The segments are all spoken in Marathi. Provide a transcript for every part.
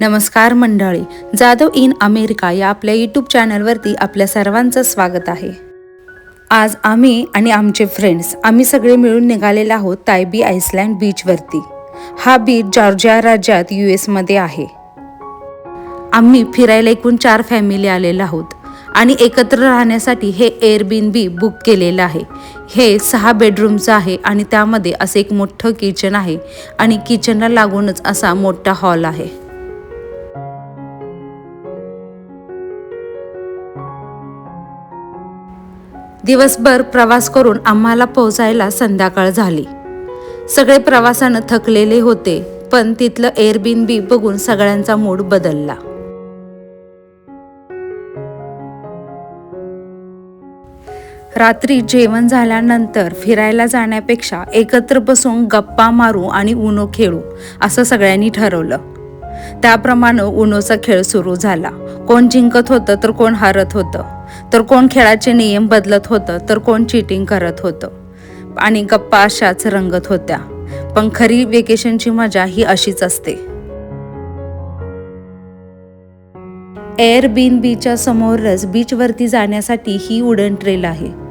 नमस्कार मंडळी जाधव इन अमेरिका या आपल्या यूट्यूब चॅनलवरती आपल्या सर्वांचं स्वागत आहे. आज आम्ही आणि आमचे फ्रेंड्स आम्ही सगळे मिळून निघालेलो आहोत तायबी आईसलँड बीचवरती हा बीच जॉर्जिया राज्यात यू एसमध्ये आहे. आम्ही फिरायला एकूण चार फॅमिली आलेलो आहोत आणि एकत्र राहण्यासाठी हे एअरबिन बुक केलेलं आहे. हे सहा बेडरूमचं आहे आणि त्यामध्ये असं एक मोठं किचन आहे आणि किचनला लागूनच असा मोठा हॉल आहे. दिवसभर प्रवास करून आम्हाला पोहोचायला संध्याकाळ झाली. सगळे प्रवासानं थकलेले होते पण तिथलं एअरबिन बी बघून सगळ्यांचा मूड बदलला. रात्री जेवण झाल्यानंतर फिरायला जाण्यापेक्षा एकत्र बसून गप्पा मारू आणि उनो खेळू असं सगळ्यांनी ठरवलं. त्याप्रमाणे उनोचा खेळ सुरू झाला. कोण जिंकत होतं तर कोण हारत होतं. तर कोण खेळाचे नियम बदलत होतं तर कोण चिटिंग करत होतं. आणि गप्पा अशाच रंगत होत्या. पण खरी वेकेशनची मजा ही अशीच असते. एअर बीन बीच्या समोरच बीचवरती जाण्यासाठी ही उडन ट्रेल आहे.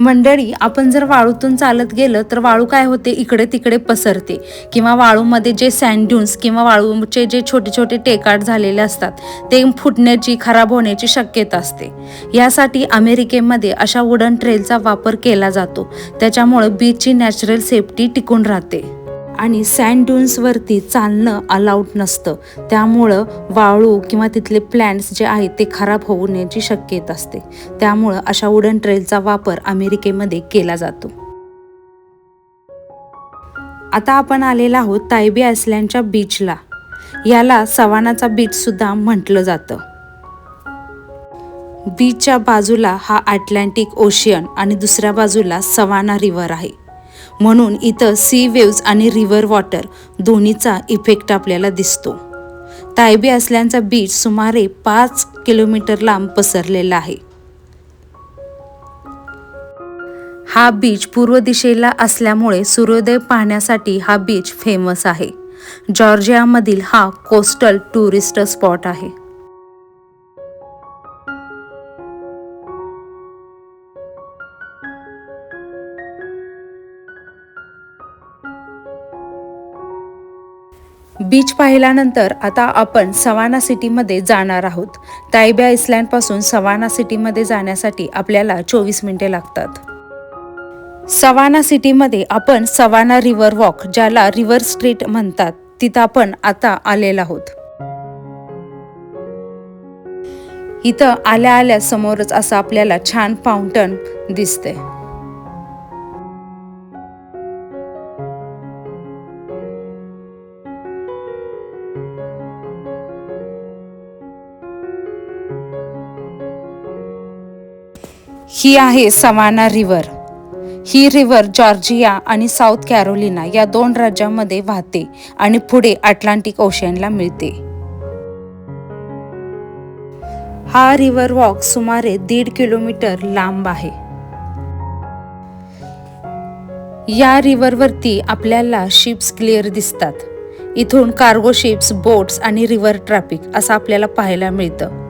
मंडळी आपण जर वाळूतून चालत गेलं तर वाळू काय होते? इकडे तिकडे पसरते. किंवा वाळूमध्ये जे सँड्यून्स किंवा वाळूचे जे छोटे छोटे टेकाट झालेले असतात ते फुटण्याची खराब होण्याची शक्यता असते. यासाठी अमेरिकेमध्ये अशा वुडन ट्रेलचा वापर केला जातो. त्याच्यामुळं बीचची नॅचरल सेफ्टी टिकून राहते. आणि सँड ड्युन्सवरती चालणं अलाउड नसतं. त्यामुळं वाळू किंवा तिथले प्लॅन्ट्स जे आहेत ते खराब होण्याची शक्यता असते. त्यामुळं अशा वुडन ट्रेलचा वापर अमेरिकेमध्ये केला जातो. आता आपण आलेला आहोत तायबी आयसलँडच्या बीचला याला सवानाचा बीचसुद्धा म्हटलं जातं. बीचच्या बाजूला हा अटलांटिक ओशियन आणि दुसऱ्या बाजूला सवाना रिव्हर आहे. म्हणून इथं सी वेव्ज आणि रिव्हर वॉटर दोन्हीचा इफेक्ट आपल्याला दिसतो. तायबी असल्यांचा बीच सुमारे पाच किलोमीटर लांब पसरलेला आहे. हा बीच पूर्व दिशेला असल्यामुळे सूर्योदय पाहण्यासाठी हा बीच फेमस आहे. जॉर्जियामधील हा कोस्टल टुरिस्ट स्पॉट आहे. बीच पाहिल्यानंतर आता आपण सवाना सिटीमध्ये जाणार आहोत. तायब्या इस्लँडपासून सवाना सिटीमध्ये जाण्यासाठी आपल्याला चोवीस मिनिटे लागतात. सवाना सिटीमध्ये आपण सवाना रिव्हर वॉक ज्याला रिव्हर स्ट्रीट म्हणतात तिथं आपण आता आलेलो आहोत. इथं आल्या आल्या समोरच असं आपल्याला छान फाउंटन दिसते ही आहे सवाना रिव्हर ही रिव्हर जॉर्जिया आणि साऊथ कॅरोलिना या दोन राज्यांमध्ये वाहते आणि पुढे अटलांटिक ओशियनला मिळते. हा रिव्हर वॉक सुमारे दीड किलोमीटर लांब आहे. या रिव्हरवरती आपल्याला शिप्स क्लिअर दिसतात. इथून कार्गो शिप्स बोट्स आणि रिव्हर ट्रॅफिक असं आपल्याला पाहायला मिळतं.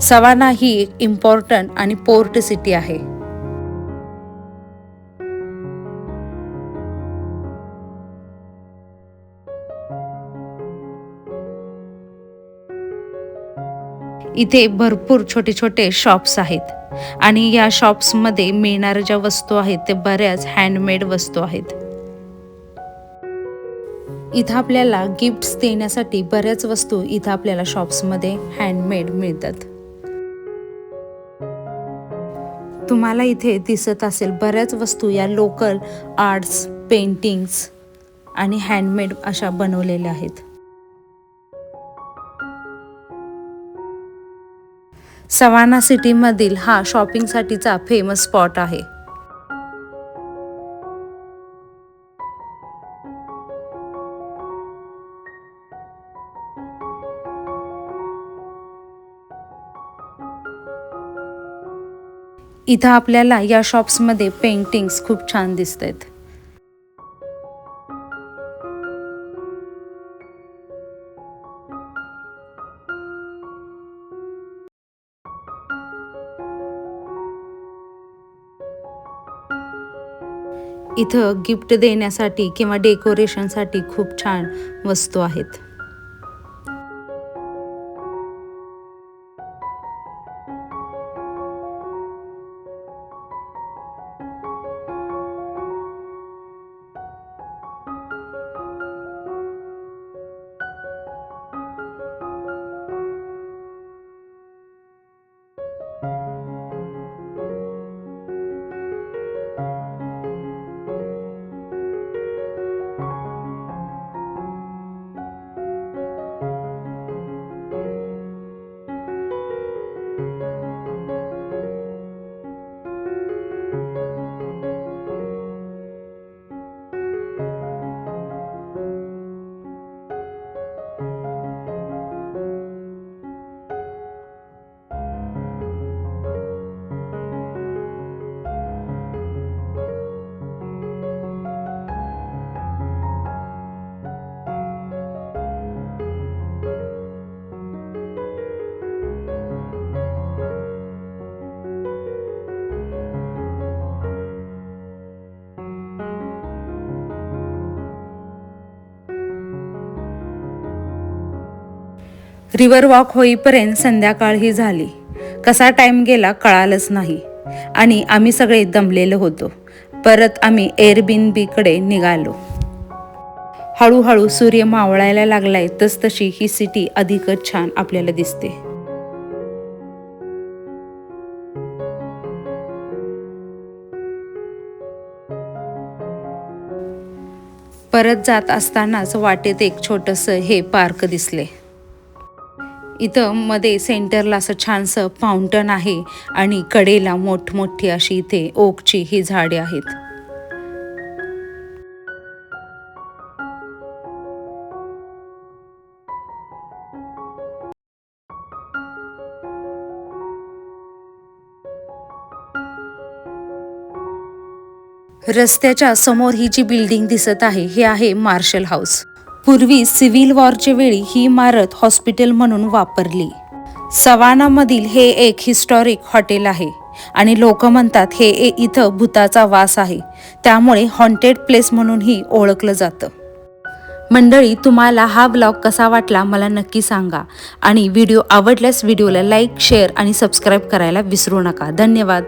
सवाना ही एक इम्पॉर्टंट आणि पोर्ट सिटी आहे. इथे भरपूर छोटे छोटे शॉप्स आहेत. आणि या शॉप्समध्ये मिळणाऱ्या ज्या वस्तू आहेत ते बऱ्याच हँडमेड वस्तू आहेत. इथं आपल्याला गिफ्ट्स देण्यासाठी बऱ्याच वस्तू इथं आपल्याला शॉप्समध्ये हँडमेड मिळतात. तुम्हाला इथे दिसत असेल बऱ्याच वस्तू या लोकल आर्ट्स पेंटिंग्स आणि हँडमेड अशा बनवलेल्या आहेत. सवाना सिटीमधील हा शॉपिंगसाठीचा फेमस स्पॉट आहे. इथं आपल्याला या शॉप्समध्ये पेंटिंग्स खूप छान दिसत आहेत इथं गिफ्ट देण्यासाठी किंवा डेकोरेशनसाठी खूप छान वस्तू आहेत. रिवर वॉक होईपर्यंत संध्याकाळ ही झाली. कसा टाईम गेला कळालंच नाही. आणि आम्ही सगळे दमलेलो होतो. परत आम्ही एअरबिनबीकडे निघालो. हळूहळू सूर्य मावळायला लागलाय तसतशी ही सिटी अधिकच छान आपल्याला दिसते. परत जात असतानाच वाटेत एक छोटंसं हे पार्क दिसले. इथं मध्ये सेंटरला असं छानसं फाउंटन आहे आणि कडेला मोठमोठी अशी इथे ओकची ही झाडे आहेत. रस्त्याच्या समोर ही जी बिल्डिंग दिसत आहे हे आहे मार्शल हाऊस. पूर्वी सिव्हिल वॉरच्या वेळी ही इमारत हॉस्पिटल म्हणून वापरली. सवानामधील हे एक हिस्टॉरिक हॉटेल आहे आणि लोक म्हणतात हे ए- इथं भूताचा वास आहे. त्यामुळे हॉन्टेड प्लेस म्हणूनही ओळखलं जातं. मंडळी तुम्हाला हा ब्लॉग कसा वाटला मला नक्की सांगा आणि व्हिडिओ आवडल्यास व्हिडिओला लाईक शेअर आणि सबस्क्राईब करायला विसरू नका. धन्यवाद.